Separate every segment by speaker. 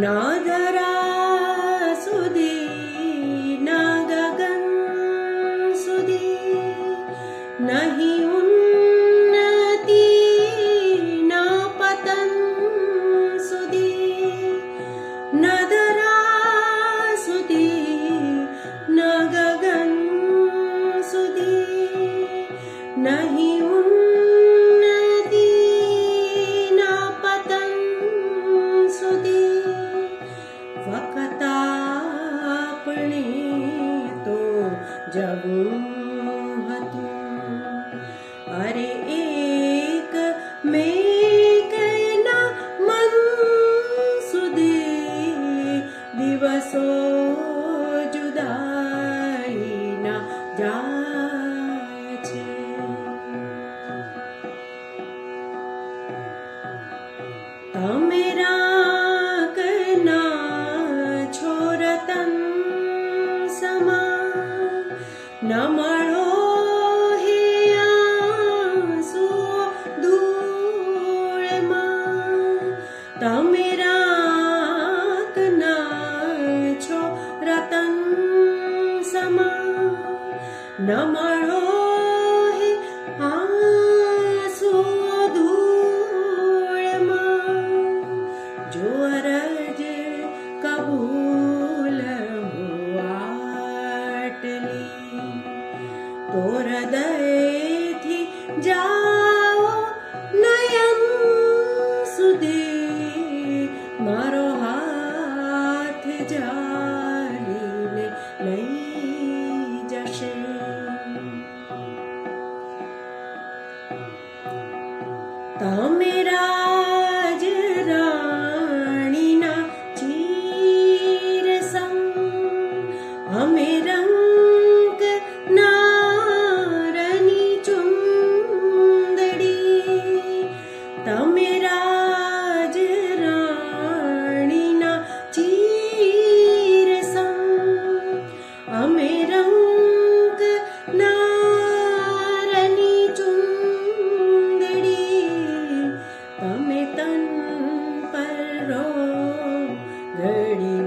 Speaker 1: दरा सु सुदी नहि ऊन् नदी न पतन् सुी न दरा सुी न गगन You.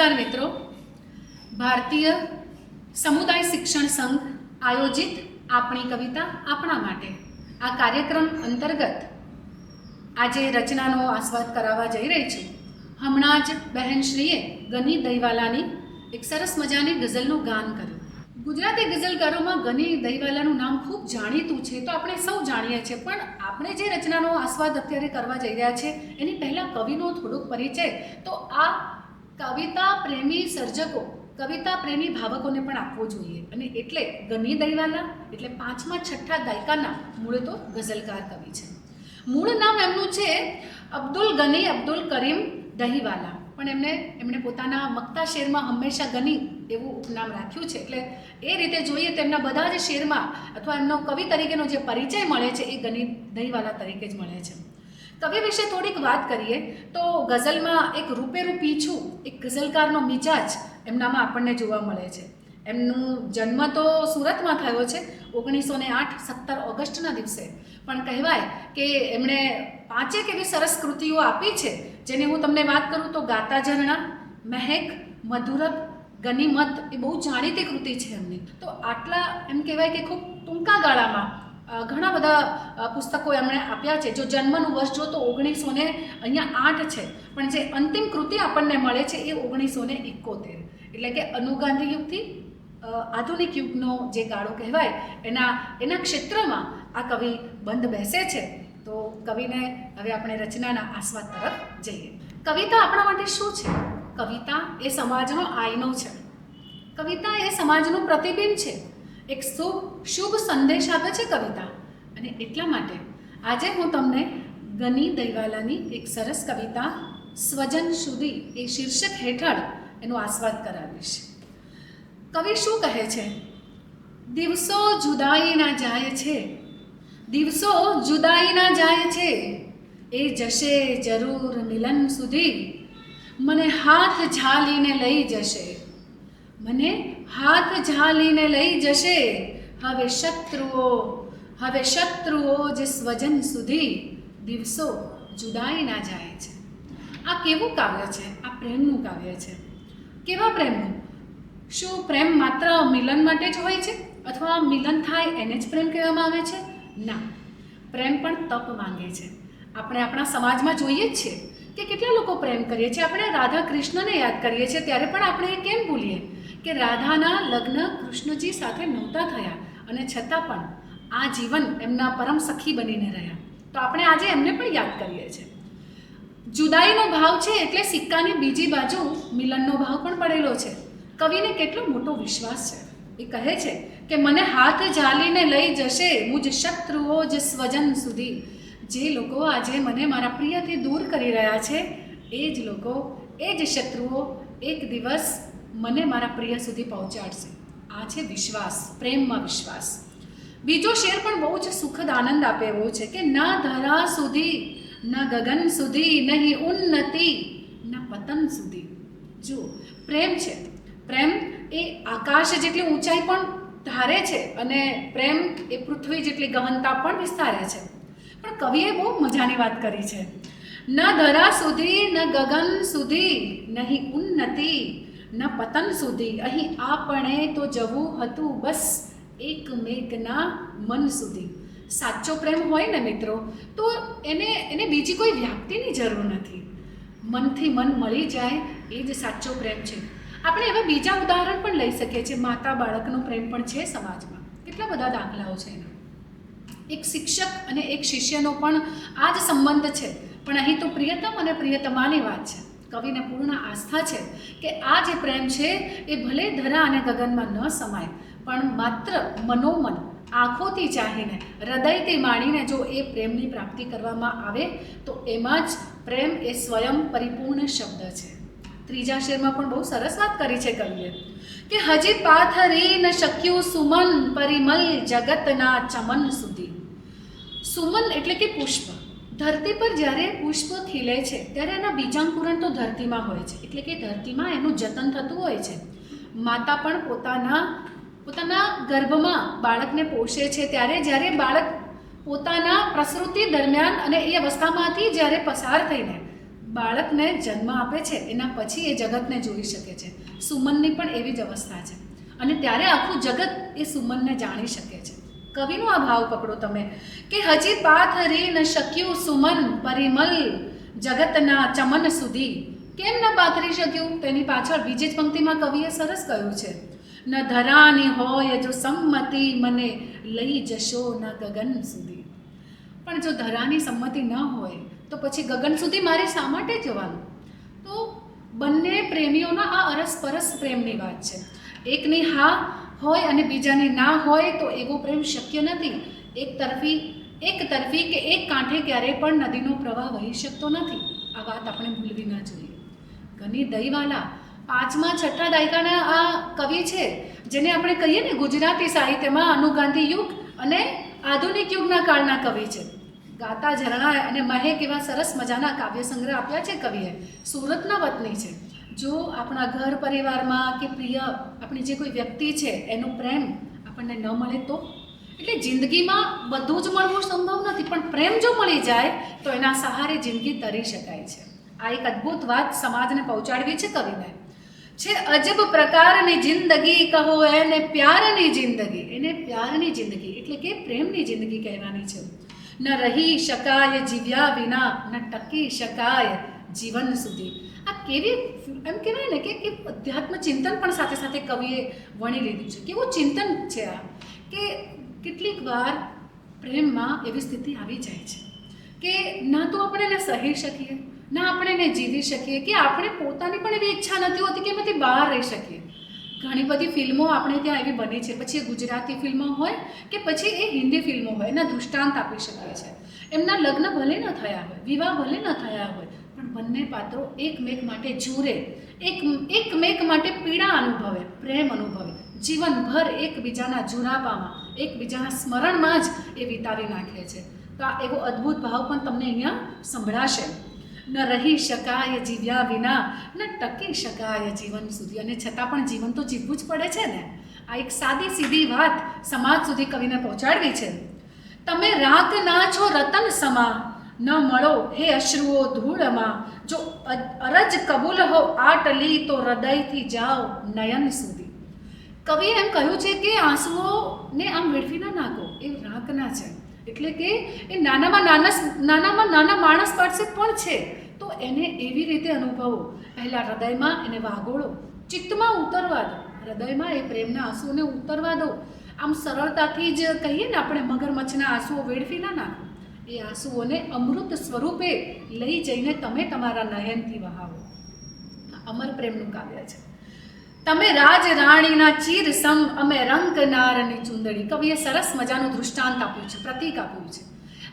Speaker 2: નમસ્કાર મિત્રો. ભારતીય સમુદાય શિક્ષણ સંઘ આયોજિત આપણી કવિતા આપણા માટે. આ કાર્યક્રમ અંતર્ગત આજે રચનાનો આસ્વાદ કરાવવા જઈ રહી છું. હમણાં જ બહેનશ્રીએ ગની દહીવાલાની એક સરસ મજાની ગઝલનું ગાન કર્યું. ગુજરાતી ગઝલકારોમાં ગની દહીવાલાનું નામ ખૂબ જાણીતું છે તો આપણે સૌ જાણીએ છીએ. પણ આપણે જે રચનાનો આસ્વાદ અત્યારે કરવા જઈ રહ્યા છે, એની પહેલાં કવિનો થોડોક પરિચય. તો આ કવિતા પ્રેમી સર્જકો, કવિતા પ્રેમી ભાવકોને પણ આપવો જોઈએ. અને એટલે ગની દહીવાલા એટલે પાંચમા છઠ્ઠા દાયકાના મૂળ તો ગઝલકાર કવિ છે. મૂળ નામ એમનું છે અબ્દુલ ગની અબ્દુલ કરીમ દહીવાલા. પણ એમને, એમણે પોતાના મક્તા શેરમાં હંમેશા ગની એવું ઉપનામ રાખ્યું છે. એટલે એ રીતે જોઈએ તો એમના બધા જ શેરમાં અથવા એમનો કવિ તરીકેનો જે પરિચય મળે છે એ ગની દહીવાલા તરીકે જ મળે છે. કવિ વિશે થોડીક વાત કરીએ, તો ગઝલમાં એક રૂપેરું પીછું એક ગઝલકારનો મિજાજ એમનામાં આપણને જોવા મળે છે. એમનું જન્મ તો સુરતમાં થયો છે, ઓગણીસો ને આઠ સત્તર ઓગસ્ટના દિવસે. પણ કહેવાય કે એમણે પાંચેક એવી સરસ કૃતિઓ આપી છે, જેની હું તમને વાત કરું તો ગાતા ઝરણા, મહેક, મધુરબ, ગનિમત, એ બહુ જાણીતી કૃતિ છે એમની. તો આટલા એમ કહેવાય કે ખૂબ ટૂંકા ગાળામાં ઘણા બધા પુસ્તકો એમણે આપ્યા છે. જો જન્મનું વર્ષ જો તો ઓગણીસો ને અહીંયા આઠ છે. પણ જે અંતિમ કૃતિ આપણને મળે છે એ ઓગણીસો ને એકોતેર. એટલે કે અનુગાંધી યુગથી આધુનિક યુગનો જે ગાળો કહેવાય, એના એના ક્ષેત્રમાં આ કવિ બંધ બેસે છે. તો કવિને હવે આપણે રચનાના આસ્વાદ તરફ જઈએ. કવિતા આપણા માટે શું છે? કવિતા એ સમાજનો આઈનો છે. કવિતા એ સમાજનું પ્રતિબિંબ છે. એક શુભ શુભ સંદેશ આપે છે કવિતા. અને એટલા માટે આજે હું તમને ગની દૈવાલાની એક સરસ કવિતા, સ્વજન સુધી એ શીર્ષક હેઠળ એનો આસ્વાદ કરાવીશ. કવિ શું કહે છે? દિવસો જુદાઈના જાય છે. દિવસો જુદાઈના જાય છે. એ જશે જરૂર મિલન સુધી. મને હાથ ઝાલીને લઈ જશે. મને હાથ ઝાલીને લઈ જશે. હવે શત્રુઓ હવે શત્રુઓ જે સ્વજન સુધી દિવસો જુદાઈ ના જાય છે. આ કેવું કાવ્ય છે? આ પ્રેમનું કાવ્ય છે. કેવા પ્રેમનું? શું પ્રેમ માત્ર મિલન માટે જ હોય છે? અથવા મિલન થાય એને જ પ્રેમ કહેવામાં આવે છે? ના. પ્રેમ પણ તપ માંગે છે. આપણે આપણા સમાજમાં જોઈએ જ છીએ કે કેટલા લોકો પ્રેમ કરીએ છીએ. આપણે રાધા કૃષ્ણને યાદ કરીએ છીએ, ત્યારે પણ આપણે કેમ ભૂલીએ? કે રાધાના લગ્ન કૃષ્ણજી સાથે નહોતા થયા અને છતાં પણ આ જીવન એમના પરમ સખી બનીને રહ્યા. તો આપણે આજે એમને પણ યાદ કરીએ છીએ. જુદાઈનો ભાવ છે એટલે સિક્કાની બીજી બાજુ મિલનનો ભાવ પણ પડેલો છે. કવિને કેટલો મોટો વિશ્વાસ છે. એ કહે છે કે મને હાથ ઝાલીને લઈ જશે મુજ શત્રુઓ જ સ્વજન સુધી. જે લોકો આજે મને મારા પ્રિયથી દૂર કરી રહ્યા છે, એ જ લોકો, એ જ શત્રુઓ, એક દિવસ મને મારા પ્રિય સુધી પહોંચાડશે. આ છે વિશ્વાસ, પ્રેમમાં વિશ્વાસ. બીજો શેર પણ બહુ જ સુખદ આનંદ આપે એવો છે કે ના ધરા સુધી, ન ગગન સુધી, નહીં ઉન્નતિ, ન પતન સુધી. જુઓ પ્રેમ છે. પ્રેમ એ આકાશ જેટલી ઊંચાઈ પણ ધારે છે અને પ્રેમ એ પૃથ્વી જેટલી ગહનતા પણ વિસ્તારે છે. પણ કવિએ બહુ મજાની વાત કરી છે. ન ધરા સુધી, ન ગગન સુધી, નહીં ઉન્નતિ ન પતન સુધી. અહીં આપણે તો જવું હતું બસ એકમેકના મન સુધી. સાચો પ્રેમ હોય ને મિત્રો, તો એને એને બીજી કોઈ વ્યક્તિની જરૂર નથી. મનથી મન મળી જાય એ જ સાચો પ્રેમ છે. આપણે એવા બીજા ઉદાહરણ પણ લઈ શકીએ છીએ. માતા બાળકનો પ્રેમ પણ છે સમાજમાં. કેટલા બધા દાખલાઓ છે એના. એક શિક્ષક અને એક શિષ્યનો પણ આ જ સંબંધ છે. પણ અહીં તો પ્રિયતમ અને પ્રિયતમાની વાત છે. કવિને પૂર્ણ આસ્થા છે કે આ જે પ્રેમ છે એ ભલે ધરા અને ગગનમાં ન સમાય, પણ માત્ર મનોમન, આંખોથી ચાહીને, હૃદયથી માણીને જો એ પ્રેમની પ્રાપ્તિ કરવામાં આવે, તો એમાં જ પ્રેમ એ સ્વયં પરિપૂર્ણ શબ્દ છે. ત્રીજા શેરમાં પણ બહુ સરસ વાત કરી છે કવિએ કે હજી પાથરી ન શક્યું સુમન, પરિમલ જગતના ચમન સુધી. સુમન એટલે કે પુષ્પ. ધરતી પર જ્યારે પુષ્પ ખીલે છે, ત્યારે એના બીજાંકુરણ તો ધરતીમાં હોય છે. એટલે કે ધરતીમાં એનું જતન થતું હોય છે. માતા પણ પોતાના પોતાના ગર્ભમાં બાળકને પોષે છે. ત્યારે જ્યારે બાળક પોતાના પ્રસૃતિ દરમિયાન અને એ અવસ્થામાંથી જ્યારે પસાર થઈને બાળકને જન્મ આપે છે, એના પછી એ જગતને જોઈ શકે છે. સુમનની પણ એવી જ અવસ્થા છે. અને ત્યારે આખું જગત એ સુમનને જાણી શકે છે. કવિનો આ ભાવ પકડો તમે કે હજી પાથરી ન શક્યું સુમન પરિમલ જગતના ચમન સુધી. કેમ ન પાથરી શક્યું? તેની પાછળ બીજી જ પંક્તિમાં કવિએ સરસ કહ્યું છે. ન ધરાની હોય જો સંમતિ મને લઈ જશો ન ગગન સુધી. પણ જો ધરાની સંમતિ ન હોય, તો પછી ગગન સુધી મારે શા માટે જવાનું? તો બંને પ્રેમીઓના આ અરસપરસ પ્રેમની વાત છે. એકની હા હોય અને બીજાને ના હોય તો એવો પ્રેમ શક્ય નથી. એક તરફી એક તરફી કે એક કાંઠે ક્યારેય પણ નદીનો પ્રવાહ વહી શકતો નથી. આ વાત આપણે ભૂલવી ના જોઈએ. ઘની દહીવાલા, પાંચમા, છઠ્ઠા દાયકાના આ કવિ છે, જેને આપણે કહીએ ને ગુજરાતી સાહિત્યમાં અનુગાંધી યુગ અને આધુનિક યુગના કાળના કવિ છે. ગાતા ઝરણા અને મહેક એવા સરસ મજાના કાવ્ય સંગ્રહ આપ્યા છે કવિએ. સુરતના વતની છે. જો આપણા ઘર પરિવારમાં કે પ્રિય આપણી જે કોઈ વ્યક્તિ છે, એનો પ્રેમ આપણને ન મળે તો? એટલે જિંદગીમાં બધું જ મળવું સંભવ નથી, પણ પ્રેમ જો મળી જાય, તો એના સહારે જિંદગી તરી શકાય છે. આ એક અદ્ભુત વાત સમાજને પહોંચાડવી છે કવિને. છે, અજબ પ્રકારની જિંદગી કહો એને પ્યારની જિંદગી. એને પ્યારની જિંદગી એટલે કે પ્રેમની જિંદગી કહેવાની છે. ન રહી શકાય જીવ્યા વિના, ન ટકી શકાય જીવન સુધી. આ કેવી એમ કહેવાય ને કે કે અધ્યાત્મ ચિંતન પણ સાથે સાથે કવિએ વણી લીધું છે. કેવું ચિંતન છે આ? કે કેટલીક વાર પ્રેમમાં એવી સ્થિતિ આવી જાય છે કે ના તો આપણે એને સહી શકીએ, ના આપણે એને જીવી શકીએ, કે આપણે પોતાની પણ એવી ઈચ્છા નથી હોતી કે એમાંથી બહાર રહી શકીએ. ઘણી બધી ફિલ્મો આપણે ત્યાં એવી બની છે. પછી એ ગુજરાતી ફિલ્મો હોય કે પછી એ હિન્દી ફિલ્મો હોય. એના દૃષ્ટાંત આપી શકીએ છે. એમના લગ્ન ભલે ન થયા હોય, વિવાહ ભલે ન થયા હોય પણ બંને પાત્રો એકમેક માટે જુરે, એક, એકમેક માટે પીડા અનુભવે, પ્રેમ અનુભવે. જીવનભર એકબીજાના જુરાપામાં, એકબીજાના સ્મરણમાં જ એ વિતાવી નાખે છે. તો આ એવો અદ્ભુત ભાવ પણ તમને અહીંયા સંભળાશે. ન રહી શકાય જીવ્યા વિના, ન ટકી શકાય જીવન સુધી. અને છતાં પણ જીવન તો જીવવું જ પડે છે ને? આ એક સાદી સીધી વાત સમાજ સુધી કવિને પહોંચાડવી છે. તમે રાત ના છો રતન સમા ન મળો હે અશ્રુઓ ધૂળમાં, જો અરજ કબૂલ હો આટલી તો હૃદયથી જાઓ નયન સુધી. કવિએ એમ કહ્યું છે કે આંસુઓને આમ વેડફી ના નાખો, એ રાકના છે. એટલે કે એ નાનામાં નાના નાનામાં નાના માણસ પાસે પણ છે. તો એને એવી રીતે અનુભવો. પહેલાં હૃદયમાં એને વાગોળો, ચિત્તમાં ઉતરવા દો. હૃદયમાં એ પ્રેમના આંસુઓને ઉતરવા દો. આમ સરળતાથી જ કહીએ ને આપણે, મગરમચ્છના આંસુઓ વેડફી ના નાખો. એ આંસુઓને અમૃત સ્વરૂપે લઈ જઈને તમે તમારા નયનથી વહાવો. અમર પ્રેમનું કાવ્ય છે. તમે રાજ રાણીના ચીર સમ અમે રંગનારની ચુંદડી. કવિએ સરસ મજાનું દૃષ્ટાંત આપ્યું છે, પ્રતીક આપ્યું છે.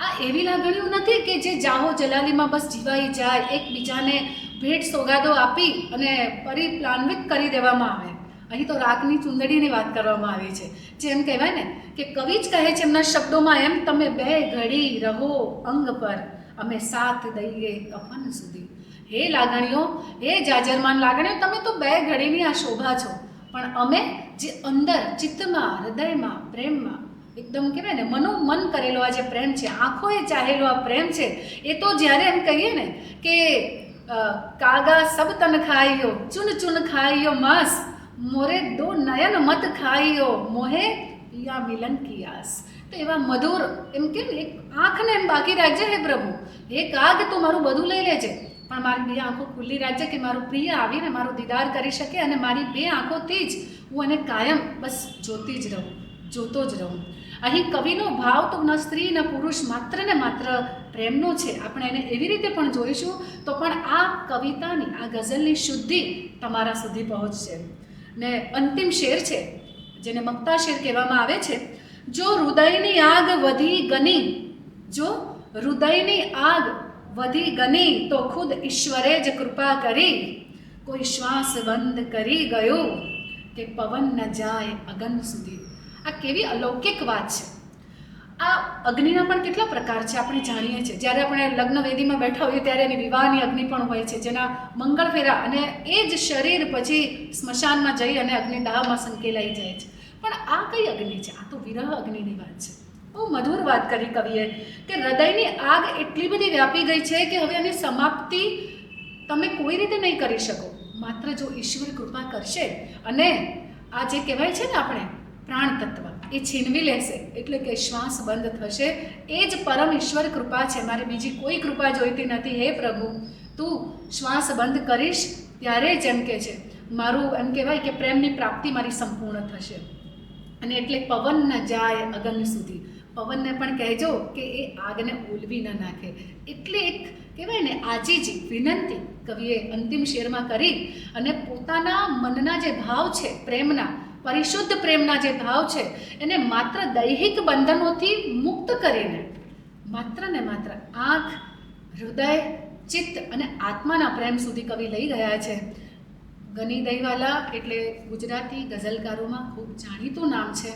Speaker 2: આ એવી લાગણીઓ નથી કે જે જાહો જલાલીમાં બસ જીવાઈ જાય, એકબીજાને ભેટ સોગાદો આપી અને પરિપ્લાન્વિત કરી દેવામાં આવે. અહીં તો રાગની ચુંદડીની વાત કરવામાં આવી છે. જેમ કહેવાય ને કે કવિ જ કહે છે એમના શબ્દોમાં એમ, તમે બે ઘડી રહો અંગ પર, અમે સાથ દઈએ કફન સુધી. હે લાગણીઓ, હે જાજરમાન લાગણીઓ, તમે તો બે ઘડીની આ શોભા છો. પણ અમે જે અંદર ચિત્તમાં, હૃદયમાં, પ્રેમમાં, એકદમ કહેવાય ને મનો મન કરેલો આ જે પ્રેમ છે, આંખોએ ચાહેલો આ પ્રેમ છે, એ તો જ્યારે એમ કહીએ ને કે કાગા સબ તન ખાઈયો, ચુન ચુન ખાઈયો માંસ મોરે દો નયન મત ખાઈયો મોહે પિયા મિલન કિયાસ. તો એવા મધુર, એમ કેમ એક આંખને એમ બાકી રાખજે હે પ્રભુ. એક આગ તો મારું બધું લઈ લેજે. પણ મારી બે આંખો ખુલ્લી રાખજે કે મારું પ્રિય આવીને મારો દીદાર કરી શકે અને મારી બે આંખોથી જ હું એને કાયમ બસ જોતી જ રહું, જોતો જ રહું. અહીં કવિનો ભાવ તો ન સ્ત્રી ન પુરુષ માત્ર ને માત્ર પ્રેમનો છે. આપણે એને એવી રીતે પણ જોઈશું તો પણ આ કવિતાની, આ ગઝલની શુદ્ધિ તમારા સુધી પહોંચશે. ને અંતિમ શેર છે, જેને મક્તા શેર કહેવામાં આવે છે, જો હૃદયની આગ વધી ગની, જો હૃદયની આગ વધી ગની, તો ખુદ ઈશ્વરે જ કૃપા કરી, કોઈ શ્વાસ બંધ કરી ગયો કે પવન ન જાય અગન સુધી. આ કેવી અલૌકિક વાત છે. આ અગ્નિના પણ કેટલા પ્રકાર છે આપણે જાણીએ છીએ. જ્યારે આપણે લગ્ન વેદીમાં બેઠા હોઈએ ત્યારે એની વિવાહની અગ્નિ પણ હોય છે, જેના મંગળ ફેરા અને એ જ શરીર પછી સ્મશાનમાં જઈ અને અગ્નિદાહમાં સંકેલાઈ જાય છે. પણ આ કઈ અગ્નિ છે? આ તો વિરહ અગ્નિની વાત છે. બહુ મધુર વાત કરી કવિએ કે હૃદયની આગ એટલી બધી વ્યાપી ગઈ છે કે હવે એની સમાપ્તિ તમે કોઈ રીતે નહીં કરી શકો. માત્ર જો ઈશ્વર કૃપા કરશે અને આ જે કહેવાય છે ને આપણે પ્રાણ તત્વ એ છીનવી લેશે. એટલે કે શ્વાસ બંધ થશે. એ જ પરમ ઈશ્વર કૃપા છે. મારે બીજી કોઈ કૃપા જોઈતી નથી. હે પ્રભુ, તું શ્વાસ બંધ કરીશ ત્યારે જ એમ કે છે. મારું એમ કહેવાય કે પ્રેમની પ્રાપ્તિ મારી સંપૂર્ણ થશે. અને એટલે પવન ન જાય અગન સુધી. પવનને પણ કહેજો કે એ આગને ઓલવી ન નાખે. એટલે એક કહેવાય ને, આજીજી વિનંતી કવિએ અંતિમ શેરમાં કરી અને પોતાના મનના જે ભાવ છે, પ્રેમના પરિશુદ્ધ પ્રેમના જે ભાવ છે, એને માત્ર દૈહિક બંધનોથી મુક્ત કરીને, માત્ર ને માત્ર આંખ, હૃદય, ચિત્ત અને આત્માના પ્રેમ સુધી કવિ લઈ ગયા છે. ગની દહીવાલા એટલે ગુજરાતી ગઝલકારોમાં ખૂબ જાણીતું નામ છે.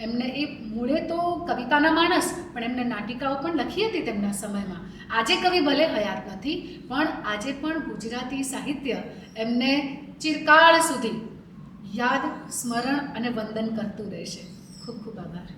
Speaker 2: એમને એ મૂળે તો કવિતાના માણસ, પણ એમને નાટિકાઓ પણ લખી હતી તેમના સમયમાં. આજે કવિ ભલે હયાત નથી, પણ આજે પણ ગુજરાતી સાહિત્ય એમને ચિરકાળ સુધી યાદ સ્મરણ અને વંદન કરતું રહેશે. ખૂબ ખૂબ આભાર.